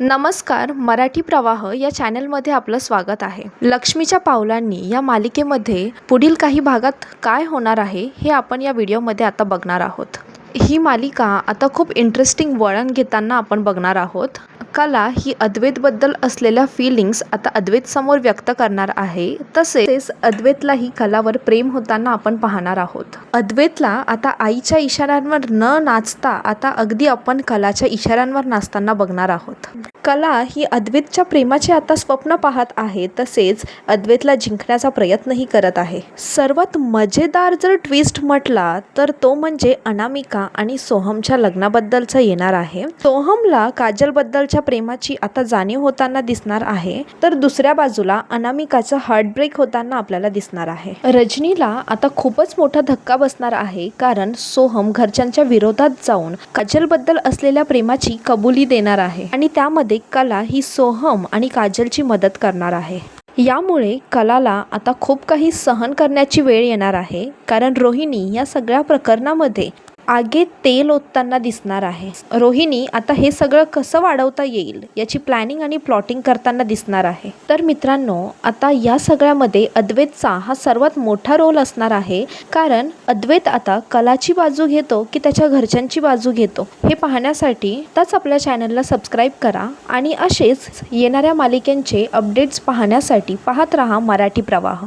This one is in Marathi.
नमस्कार मराठी प्रवाह या चॅनलमध्ये आपलं स्वागत आहे. लक्ष्मीच्या पावलांनी या मालिकेमध्ये पुढील काही भागात काय होणार आहे हे आपण या व्हिडिओमध्ये आता बघणार आहोत. ही मालिका आता खूप इंटरेस्टिंग वळण घेताना आपण बघणार आहोत. कला ही अद्वैतबद्दल असलेल्या फिलिंग्स आता अद्वैतसमोर व्यक्त करणार आहे. तसेच अद्वैतलाही कलावर प्रेम होताना आपण पाहणार आहोत. अद्वैतला आता आईच्या इशाऱ्यांवर न नाचता आता अगदी आपण कलाच्या इशाऱ्यांवर नाचताना बघणार आहोत. कला ही अद्वैतच्या प्रेमाचे आता स्वप्न पाहत आहे. तसेच अद्वैतला जिंकण्याचा प्रयत्नही करत आहे. सर्वात मजेदार जर ट्विस्ट म्हटला तर तो म्हणजे अनामिका आणि सोहमच्या लग्नाबद्दलचा येणार आहे. सोहमला काजलबद्दलच्या प्रेमाची आता जाणीव होताना दिसणार आहे तर दुसऱ्या बाजूला अनामिकाचं हार्टब्रेक होताना आपल्याला दिसणार आहे. रजनीला आता खूपच मोठा धक्का बसणार आहे कारण सोहम घरच्यांच्या विरोधात जाऊन काजलबद्दल असलेल्या प्रेमाची कबुली देणार आहे आणि त्यामध्ये कला ही सोहम आणि काजलची मदत करणार आहे. यामुळे कलाला आता खूप काही सहन करण्याची वेळ येणार आहे कारण रोहिणी या सगळ्या प्रकरणामध्ये आगे तेल ओतताना दिसणार आहे. रोहिणी आता हे सगळं कसं वाढवता येईल याची प्लॅनिंग आणि प्लॉटिंग करताना दिसणार आहे. तर मित्रांनो आता या सगळ्यामध्ये अद्वैतचा हा सर्वात मोठा रोल असणार आहे कारण अद्वैत आता कलाची बाजू घेतो की त्याच्या घरच्यांची बाजू घेतो. हे पाहण्यासाठी आताच आपल्या चॅनलला सबस्क्राईब करा आणि असेच येणाऱ्या मालिकेंचे अपडेट्स पाहण्यासाठी पाहत रहा मराठी प्रवाह.